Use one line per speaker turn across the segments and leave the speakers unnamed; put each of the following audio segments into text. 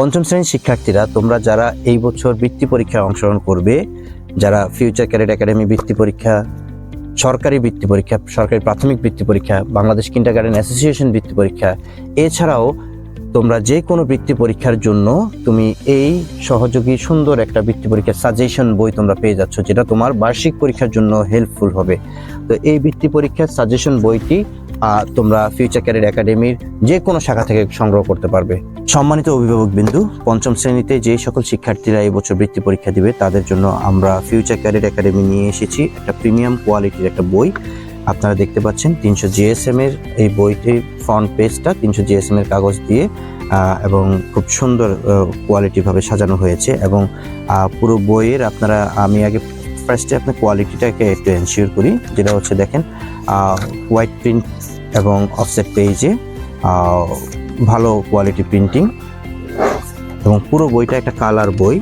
পঞ্চম শ্রেণির শিক্ষার্থীরা, তোমরা যারা এই বছর বৃত্তি পরীক্ষায় অংশগ্রহণ করবে, যারা ফিউচার ক্যারিয়ার একাডেমি বৃত্তি পরীক্ষা, সরকারি বৃত্তি পরীক্ষা, সরকারি প্রাথমিক বৃত্তি পরীক্ষা, বাংলাদেশ কিন্ডার গার্ডেন অ্যাসোসিয়েশন বৃত্তি পরীক্ষা, এছাড়াও তোমরা যে কোনো বৃত্তি পরীক্ষার জন্য তুমি এই সহযোগী সুন্দর একটা বৃত্তি পরীক্ষার সাজেশন বই তোমরা পেয়ে যাচ্ছ, যেটা তোমার বার্ষিক পরীক্ষার জন্য হেল্পফুল হবে। তো এই বৃত্তি পরীক্ষার সাজেশন বইটি তোমরা ফিউচার ক্যারিয়ার একাডেমির যে কোনো শাখা থেকে সংগ্রহ করতে পারবে। সম্মানিত অভিভাবক বিন্দু, পঞ্চম শ্রেণীতে যে সকল শিক্ষার্থীরা এই বছর বৃত্তি পরীক্ষা দিবে, তাদের জন্য আমরা ফিউচার ক্যারিয়ার একাডেমি নিয়ে এসেছি। একটা প্রিমিয়াম কোয়ালিটির একটা বই। আপনারা দেখতে পাচ্ছেন তিনশো জিএসএম এর এই বইটির ফ্রন্ট পেজটা তিনশো জিএসএম এর কাগজ দিয়ে এবং খুব সুন্দর কোয়ালিটিভাবে সাজানো হয়েছে। এবং পুরো বইয়ের আপনারা, আমি আগে ফার্স্টে আপনার কোয়ালিটিটাকে একটু এনশিওর করি। যেটা হচ্ছে দেখেন হোয়াইট প্রিন্ট এবং অফসেট পেজে ভালো কোয়ালিটি প্রিন্টিং এবং পুরো বইটা একটা কালার বই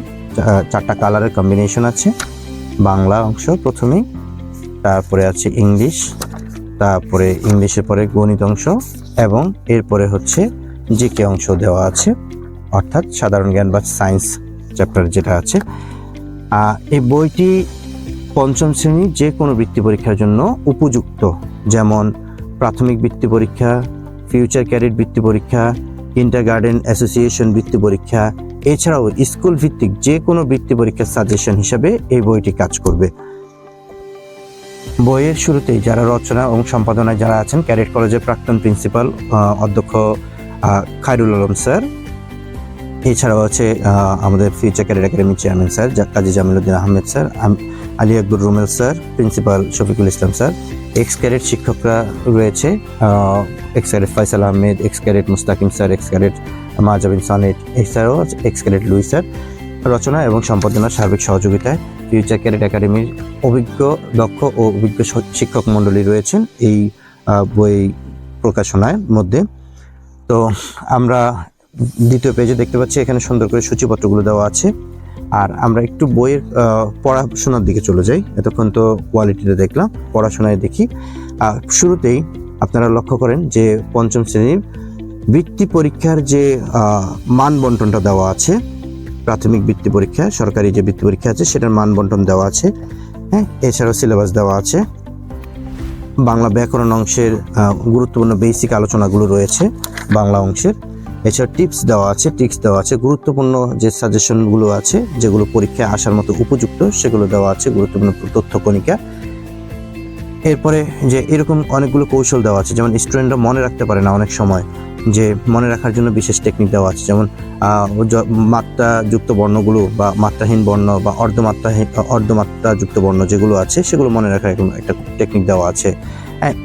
চারটা কালারের কম্বিনেশন আছে। বাংলা অংশ প্রথমেই, তারপরে আছে ইংলিশ তারপরে ইংলিশের পরে গণিত অংশ এবং এরপরে হচ্ছে জিকে অংশ দেওয়া আছে। অর্থাৎ সাধারণ জ্ঞান বা সায়েন্স চ্যাপ্টার যেটা আছে। এই বইটি পঞ্চম শ্রেণির যে কোনো বৃত্তি পরীক্ষার জন্য উপযুক্ত, যেমন প্রাথমিক বৃত্তি পরীক্ষা ফিউচার ক্যারিয়ার বৃত্তি পরীক্ষা ইন্টার গার্ডেন অ্যাসোসিয়েশন বৃত্তি পরীক্ষা, এছাড়াও স্কুল ভিত্তিক যে কোনো বৃত্তি পরীক্ষার সাজেশন হিসাবে এই বইটি কাজ করবে। বইয়ের শুরুতেই যারা রচনা এবং সম্পাদনায় যারা আছেন ক্যাডেট কলেজের প্রাক্তন প্রিন্সিপাল অধ্যক্ষ খায়রুল আলম স্যার এছাড়াও আছে আমাদের future cadet academy chairman sir Kazi Jamiluddin Ahmed sir Ali Akbar Rumel sir principal Shafiqul Islam sir ex cadet শিক্ষকরা রয়েছে ex cadet Faisal Ahmed ex cadet Mustakim sir ex cadet Majabin Sonet এছাড়াও ex cadet Louis sir. রচনা এবং সম্পাদনার সার্বিক সহযোগিতায় future cadet একাডেমির অভিজ্ঞ, দক্ষ ও অভিজ্ঞ শিক্ষক মণ্ডলী রয়েছেন এই বই প্রকাশনায় মধ্যে। তো আমরা দ্বিতীয় পেজে দেখতে পাচ্ছি, এখানে সুন্দর করে সূচিপত্রগুলো দেওয়া আছে। আর আমরা একটু বইয়ের পড়াশোনার দিকে চলে যাই। এতক্ষণ তো কোয়ালিটিটা দেখলাম, পড়াশোনায় দেখি। আর শুরুতেই আপনারা লক্ষ্য করেন যে পঞ্চম শ্রেণির বৃত্তি পরীক্ষার যে মান বন্টনটা দেওয়া আছে, প্রাথমিক বৃত্তি পরীক্ষা, সরকারি যে বৃত্তি পরীক্ষা আছে, সেটার মান বন্টন দেওয়া আছে। হ্যাঁ এছাড়াও সিলেবাস দেওয়া আছে। বাংলা ব্যাকরণ অংশের গুরুত্বপূর্ণ বেসিক আলোচনাগুলো রয়েছে বাংলা অংশের। এছাড়া টিপস দেওয়া আছে টিপস দেওয়া আছে, গুরুত্বপূর্ণ যে সাজেশনগুলো আছে, যেগুলো পরীক্ষায় আসার মতো উপযুক্ত, সেগুলো দেওয়া আছে, গুরুত্বপূর্ণ তথ্য কণিকা। এরপরে যে এরকম অনেকগুলো কৌশল দেওয়া আছে, যেমন স্টুডেন্টরা মনে রাখতে পারে না অনেক সময়, যে মনে রাখার জন্য বিশেষ টেকনিক দেওয়া আছে, যেমন মাত্রাযুক্ত বর্ণগুলো বা মাত্রাহীন বর্ণ বা অর্ধমাত্রাহীন অর্ধমাত্রাযুক্ত বর্ণ যেগুলো আছে, সেগুলো মনে রাখার একটা টেকনিক দেওয়া আছে।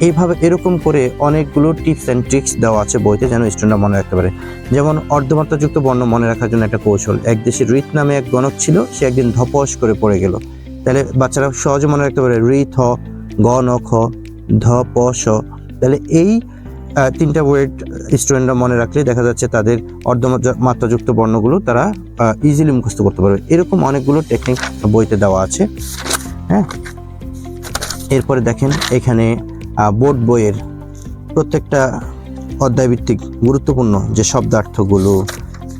এইভাবে এরকম করে অনেকগুলো টিপস অ্যান্ড ট্রিক্স দেওয়া আছে বইতে যেন স্টুডেন্টরা মনে রাখতে পারে। যেমন অর্ধমাত্রাযুক্ত বর্ণ মনে রাখার জন্য একটা কৌশল। এক দেশে রিত নামে এক গণক ছিল, সে একদিন ধপস করে পড়ে গেল। তাহলে বাচ্চারা সহজে মনে রাখতে পারে রি থ গ ন খ ধ প স তাহলে এই তিনটা ওয়ার্ড স্টুডেন্টরা মনে রাখলে দেখা যাচ্ছে তাদের অর্ধমাত্রাযুক্ত বর্ণগুলো তারা ইজিলি মুখস্থ করতে পারবে। এরকম অনেকগুলো টেকনিক বইতে দেওয়া আছে। হ্যাঁ? এরপরে দেখেন এখানে বোর্ড বইয়ের প্রত্যেকটা অধ্যায়ভিত্তিক গুরুত্বপূর্ণ যে শব্দার্থগুলো,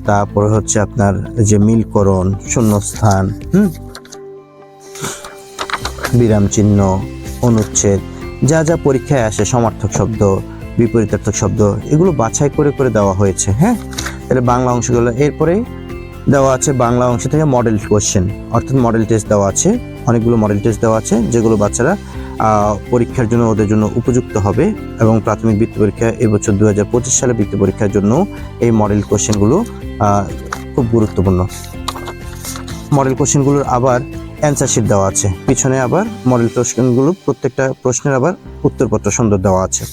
তারপরে হচ্ছে আপনার যে মিলকরণ, শূন্যস্থান, হুম? বিরাম চিহ্ন, অনুচ্ছেদ, যা যা পরীক্ষায় আসে, সমার্থক শব্দ, বিপরীতার্থক শব্দ, এগুলো বাছাই করে করে দেওয়া হয়েছে হ্যাঁ? তাহলে বাংলা অংশগুলো, এরপরে দেওয়া আছে বাংলা অংশ থেকে মডেল কোশ্চেন অর্থাৎ মডেল টেস্ট দেওয়া আছে, অনেকগুলো মডেল টেস্ট দেওয়া আছে, যেগুলো বাচ্চারা পরীক্ষার জন্য ওদের জন্য উপযুক্ত হবে এবং প্রাথমিক বৃত্তি পরীক্ষা এবছর দু হাজার পঁচিশ সালে বৃত্তি পরীক্ষার জন্য এই মডেল কোশ্চেনগুলো খুব গুরুত্বপূর্ণ। মডেল কোশ্চেনগুলোর আবার অ্যান্সার শিট দেওয়া আছে। পিছনে আবার মডেল কোশ্চেনগুলো প্রত্যেকটা প্রশ্নের আবার উত্তরপত্র সুন্দর দেওয়া আছে।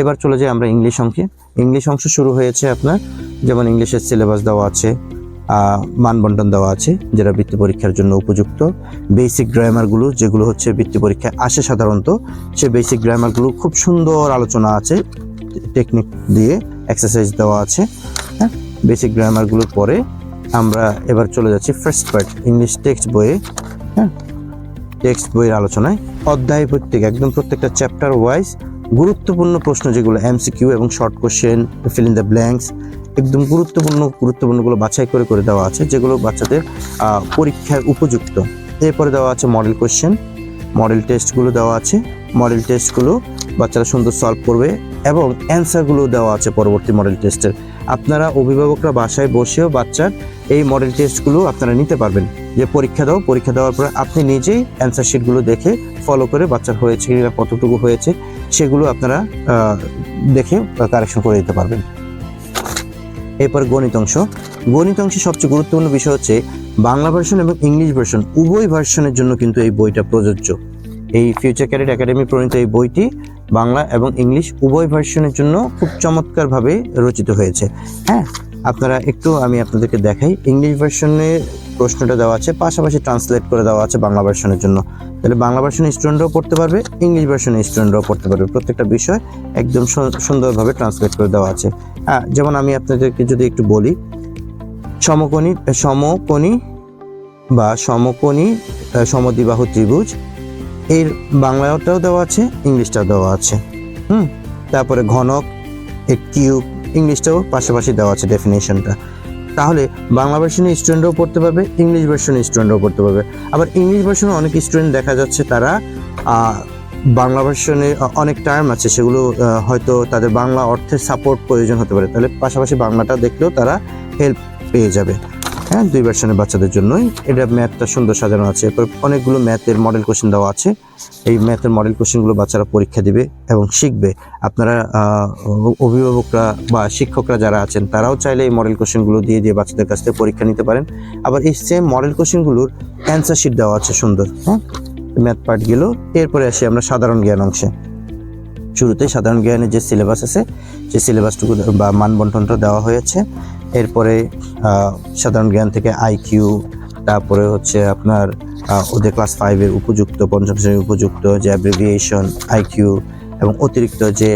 এবার চলে যাই আমরা ইংলিশ অঙ্কে। ইংলিশ অংশ শুরু হয়েছে আপনার, যেমন ইংলিশের সিলেবাস দেওয়া আছে মানবন্টন দেওয়া আছে, যেটা বৃত্তি পরীক্ষার জন্য উপযুক্ত। বেসিক গ্রামারগুলো যেগুলো হচ্ছে বৃত্তি পরীক্ষায় আসে সাধারণত, সে বেসিক গ্রামারগুলো খুব সুন্দর আলোচনা আছে টেকনিক দিয়ে এক্সারসাইজ দেওয়া আছে। হ্যাঁ বেসিক গ্রামারগুলোর পরে আমরা এবার চলে যাচ্ছি ফার্স্ট পার্ট ইংলিশ টেক্সট বইয়ে। হ্যাঁ টেক্সট বইয়ের আলোচনায়। অধ্যায় ভিত্তিক একদম প্রত্যেকটা চ্যাপ্টার ওয়াইজ গুরুত্বপূর্ণ প্রশ্ন যেগুলো এমসিকিউ এবং short question fill in the blanks একদম গুরুত্বপূর্ণ, গুরুত্বপূর্ণগুলো বাছাই করে করে দেওয়া আছে, যেগুলো বাচ্চাদের পরীক্ষার উপযুক্ত। এরপরে দেওয়া আছে মডেল কোশ্চেন মডেল টেস্টগুলো দেওয়া আছে। মডেল টেস্টগুলো বাচ্চারা সুন্দর সলভ করবে এবং অ্যান্সারগুলো দেওয়া আছে পরবর্তী মডেল টেস্টের আপনারা অভিভাবকরা বাসায় বসেও বাচ্চার এই মডেল টেস্টগুলো আপনারা নিতে পারবেন। যে পরীক্ষা দাও, পরীক্ষা দেওয়ার পরে আপনি নিজেই অ্যান্সার শিটগুলো দেখে ফলো করে বাচ্চার হয়েছে কিনা, কতটুকু হয়েছে, সেগুলো আপনারা দেখে কারেকশন করে দিতে পারবেন। এরপর গণিত অংশ। গণিত অংশে সবচেয়ে গুরুত্বপূর্ণ বিষয় হচ্ছে বাংলা ভার্সন এবং ইংলিশ ভার্সন উভয় ভার্সনের জন্য কিন্তু এই বইটা প্রযোজ্য। এই ফিউচার ক্যারেট একাডেমি প্রণীত এই বইটি বাংলা এবং ইংলিশ উভয় ভার্সনের জন্য খুব চমৎকারভাবে রচিত হয়েছে। হ্যাঁ আপনারা একটু আমি আপনাদেরকে দেখাই। ইংলিশ ভার্সনে প্রশ্নটা দেওয়া আছে পাশাপাশি ট্রান্সলেট করে দেওয়া আছে বাংলা ভার্সনের জন্য। তাহলে বাংলা ভার্সনের স্টুডেন্টরাও পড়তে পারবে ইংলিশ ভার্সনের স্টুডেন্টরাও পড়তে পারবে। প্রত্যেকটা বিষয় একদম সুন্দরভাবে ট্রান্সলেট করে দেওয়া আছে। হ্যাঁ যেমন আমি আপনাদেরকে যদি একটু বলি সমকোণী সমকোণী বা সমকোণী আহ, সমদ্বিবাহু ত্রিভুজ এর বাংলাটাও দেওয়া আছে ইংলিশটাও দেওয়া আছে। হুম? তারপরে ঘনক কিউব ইংলিশটাও পাশাপাশি দেওয়া আছে ডেফিনেশনটা তাহলে বাংলা ভার্সনের স্টুডেন্টও পড়তে পারবে ইংলিশ ভার্সনের স্টুডেন্টও পড়তে পারবে। আবার ইংলিশ ভার্সনে অনেক স্টুডেন্ট দেখা যাচ্ছে তারা বাংলা ভার্সনে অনেক টার্ম আছে, সেগুলো হয়তো তাদের বাংলা অর্থের সাপোর্ট প্রয়োজন হতে পারে। তাহলে পাশাপাশি বাংলাটা দেখলেও তারা হেল্প পেয়ে যাবে। হ্যাঁ দুই ভার্সনের বাচ্চাদের জন্যই। এটা ম্যাথটা সুন্দর সাজানো আছে। এরপর অনেকগুলো ম্যাথের মডেল কোশ্চেন দেওয়া আছে। এই ম্যাথের মডেল কোশ্চেনগুলো বাচ্চারা পরীক্ষা দিবে এবং শিখবে। আপনারা অভিভাবকরা বা শিক্ষকরা যারা আছেন, তারাও চাইলে এই মডেল কোশ্চেনগুলো দিয়ে দিয়ে বাচ্চাদের কাছ থেকে পরীক্ষা নিতে পারেন। আবার এই সেম মডেল কোশ্চেনগুলোর অ্যান্সার শিট দেওয়া আছে সুন্দর হ্যাঁ? ম্যাথ পার্ট এরপরে আসি আমরা সাধারণ জ্ঞান অংশে। শুরুতে সাধারণ জ্ঞানের যে সিলেবাস আছে সেই সিলেবাসটুকু বা মানবন্টনটা দেওয়া হয়েছে এরপরে সাধারণ জ্ঞান থেকে আইকিউ তারপরে হচ্ছে আপনার ওদের ক্লাস ফাইভের উপযুক্ত, পঞ্চম শ্রেণির উপযুক্ত যে অ্যাব্রিভিয়েশন আইকিউ এবং অতিরিক্ত যে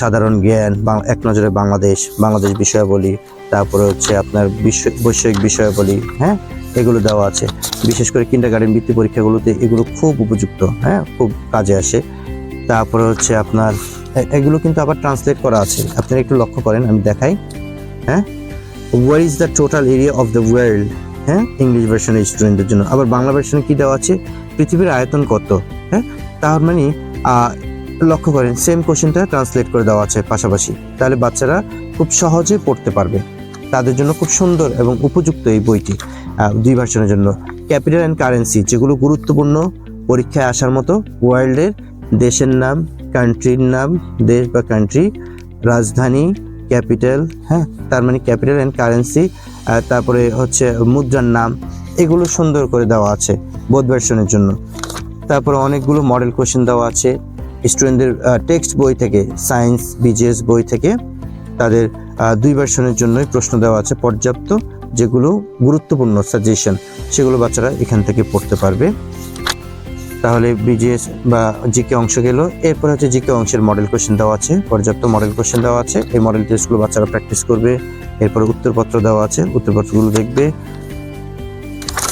সাধারণ জ্ঞান এক নজরে বাংলাদেশ বাংলাদেশ বিষয়াবলী, তারপরে হচ্ছে আপনার বিশ্ব বৈষয়িক বিষয়াবলী হ্যাঁ? এগুলো দেওয়া আছে। বিশেষ করে কিন্ডার গার্ডেন বৃত্তি পরীক্ষাগুলোতে এগুলো খুব উপযুক্ত হ্যাঁ? খুব কাজে আসে। তারপরে হচ্ছে আপনার এগুলো কিন্তু আবার ট্রান্সলেট করা আছে। আপনারা একটু লক্ষ্য করেন, আমি দেখাই হ্যাঁ? Where is the total area of the world হ্যাঁ ইংলিশ ভার্সনের স্টুডেন্টদের জন্য। আবার বাংলা ভার্সনে কী দেওয়া আছে? পৃথিবীর আয়তন কত? হ্যাঁ তার মানে লক্ষ্য করেন সেম কোশ্চেনটা ট্রান্সলেট করে দেওয়া আছে পাশাপাশি। তাহলে বাচ্চারা খুব সহজে পড়তে পারবে। তাদের জন্য খুব সুন্দর এবং উপযুক্ত এই বইটি দুই ভার্সনের জন্য। ক্যাপিটাল অ্যান্ড কারেন্সি যেগুলো গুরুত্বপূর্ণ পরীক্ষায় আসার মতো ওয়ার্ল্ডের দেশের নাম কান্ট্রির নাম, দেশ বা কান্ট্রি রাজধানী ক্যাপিটাল হ্যাঁ তার মানে ক্যাপিটাল অ্যান্ড কারেন্সি তারপরে হচ্ছে মুদ্রার নাম, এগুলো সুন্দর করে দেওয়া আছে বোধ ভার্সনের জন্য। তারপরে অনেকগুলো মডেল কোশ্চেন দেওয়া আছে স্টুডেন্টদের টেক্সট বই থেকে সায়েন্স বিজিএস বই থেকে, তাদের দুই ভার্সনের জন্যই প্রশ্ন দেওয়া আছে পর্যাপ্ত, যেগুলো গুরুত্বপূর্ণ সাজেশন সেগুলো বাচ্চারা এখান থেকে পড়তে পারবে। তাহলে বিজিএস বা জিকে অংশ গেল। এরপর হচ্ছে জিকে অংশের মডেল কোশ্চেন দেওয়া আছে। পর্যাপ্ত মডেল কোশ্চেন দেওয়া আছে। এই মডেল টেস্টগুলো বাচ্চারা প্র্যাকটিস করবে। এরপর উত্তরপত্র দেওয়া আছে। উত্তরপত্রগুলো দেখবে।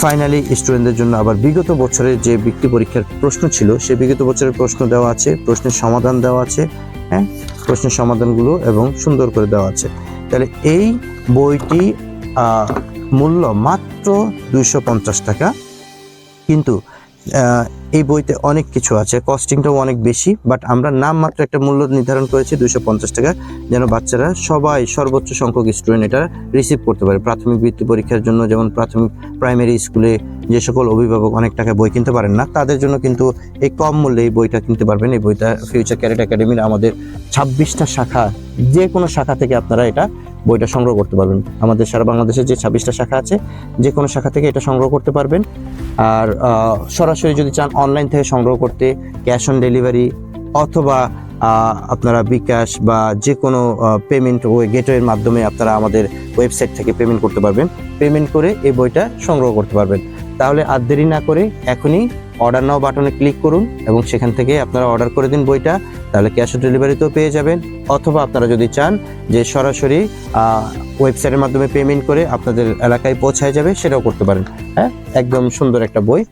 ফাইনালি স্টুডেন্টদের জন্য আবার বিগত বছরের যে বৃত্তি পরীক্ষার প্রশ্ন ছিল, সে বিগত বছরের প্রশ্ন দেওয়া আছে। প্রশ্নের সমাধান দেওয়া আছে। হ্যাঁ? প্রশ্নের সমাধানগুলো এবং সুন্দর করে দেওয়া আছে। তাহলে এই বইটি মূল্য মাত্র দুইশো পঞ্চাশ টাকা। কিন্তু এই বইতে অনেক কিছু আছে। কস্টিংটাও অনেক বেশি বাট আমরা নাম মাত্র একটা মূল্য নির্ধারণ করেছি দুশো পঞ্চাশ টাকা, যেন বাচ্চারা সবাই সর্বোচ্চ সংখ্যক স্টুডেন্ট এটা রিসিভ করতে পারে। প্রাথমিক বৃত্তি পরীক্ষার জন্য যেমন প্রাথমিক প্রাইমারি স্কুলে যে সকল অভিভাবক অনেক টাকায় বই কিনতে পারেন না, তাদের জন্য কিন্তু এই কম মূল্যে এই বইটা কিনতে পারবেন। এই বইটা ফিউচার ক্যারেট একাডেমির আমাদের ছাব্বিশটা শাখা যে কোনো শাখা থেকে আপনারা এটা বইটা সংগ্রহ করতে পারবেন। আমাদের সারা বাংলাদেশে যে ছাব্বিশটা শাখা আছে যে কোনো শাখা থেকে এটা সংগ্রহ করতে পারবেন। আর সরাসরি যদি চান অনলাইন থেকে সংগ্রহ করতে, ক্যাশ অন ডেলিভারি অথবা আপনারা বিকাশ বা যে কোনো পেমেন্ট ওয়ে গেটওয়ের মাধ্যমে আপনারা আমাদের ওয়েবসাইট থেকে পেমেন্ট করতে পারবেন। পেমেন্ট করে এই বইটা সংগ্রহ করতে পারবেন। তাহলে আর দেরি না করে এখনই অর্ডার নাও বাটনে ক্লিক করুন এবং সেখান থেকে আপনারা অর্ডার করে দিন বইটা, তাহলে ক্যাশ অন ডেলিভারিতেও পেয়ে যাবেন। অথবা আপনারা যদি চান যে সরাসরি ওয়েবসাইটের মাধ্যমে পেমেন্ট করে আপনাদের এলাকায় পৌঁছায় যাবে, সেটাও করতে পারেন। হ্যাঁ? একদম সুন্দর একটা বই।